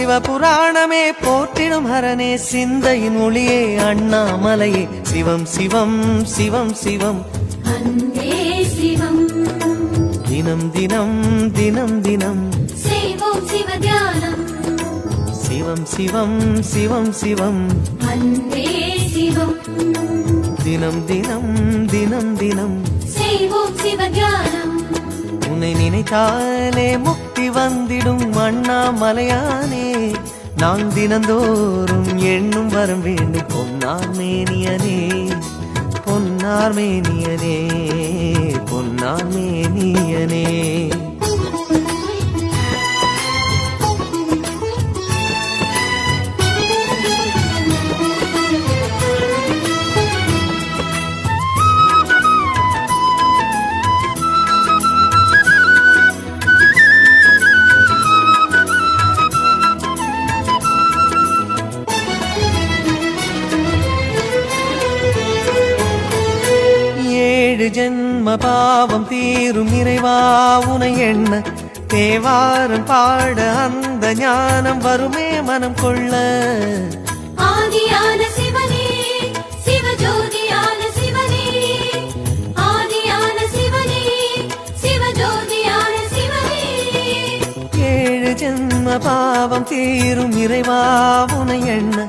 சிவபுராணமே போற்றிடும் ஹரனே சிந்தையின் ஒளியே அண்ணாமலையே. சிவம் சிவம் சிவம் சிவம். தினம் தினம் தினம் தினம். சிவம் சிவம் சிவம் சிவம் தினம் தினம் தினம் தினம். உன்னை நினைத்தாலே முக்தி வந்திடும் அண்ணாமலையானே நான் தினந்தோறும் எண்ணும் வரம் வேண்டும். பொன்னார்மேனியனே பொன்னார்மேனியனே பொன்னார்மேனியனே ஏழு ஜென்ம பாவம் தீரும் இறைவா உனை எண்ண. தேவாரம் பாட அந்த ஞானம் வருமே மனம் கொள்ள. ஆதியான சிவனே சிவஜோதியான சிவனே. ஆதியான சிவனே சிவஜோதியான சிவனே. ஏழு ஜென்ம பாவம் தீரும் இறைவா உனை எண்ண.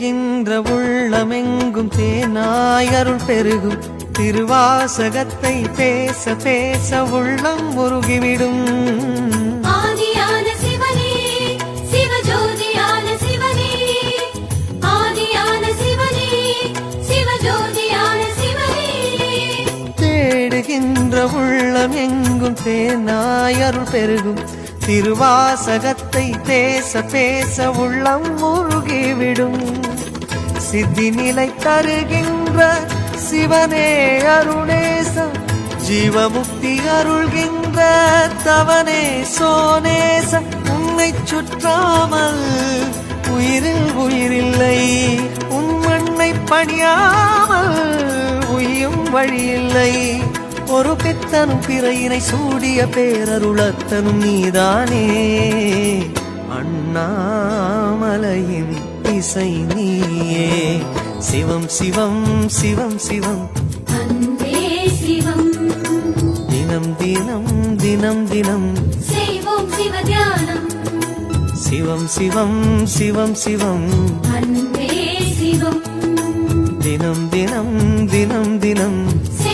தேடுகின்ற உள்ளமெங்கும் தேனாய் அருள் பெருகும். திருவாசகத்தை பேச பேச உள்ளம் சிவனே. தேடுகின்ற உள்ளம் எங்கும் தேனாய் அருள் பெருகும். திருவாசகத்தை பேச பேச உள்ளம் முருகிவிடும் சித்தி நிலை தருகின்ற சிவனே அருணேச ஜீவமுக்தி அருள்கின்ற தவனே சோனேச உன்னை சுற்றாமல் உயிரில் உயிரில்லை உன் மண்ணை பணியாமல் உயும் வழியில்லை. ஒரு பித்தனும் பிறையினை சூடிய பேரருளத்தனும் நீதானே. அண்ணாமலையின் இசை நீயே. சிவம் சிவம் சிவம் சிவம். தினம் தினம் தினம் தினம். சிவம் சிவம் சிவம் சிவம். தினம் தினம் தினம் தினம்.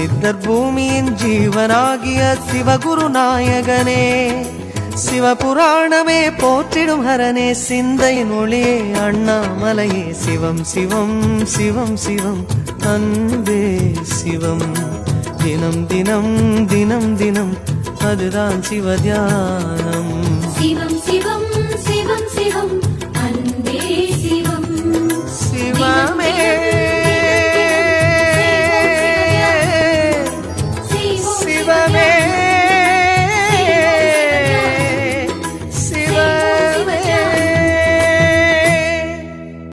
சித்தர் பூமியின் ஜீவனாகிய சிவகுரு நாயகனே சிவபுராணமே போற்றிடும் ஹரனே சிந்தையின் ஒளியே அண்ணாமலையே சிவம் சிவம் சிவம் சிவம் அன்பே சிவம். தினம் தினம் தினம் தினம் அதுதான் சிவ தியானம். சிவம் சிவம் சிவம் சிவம்.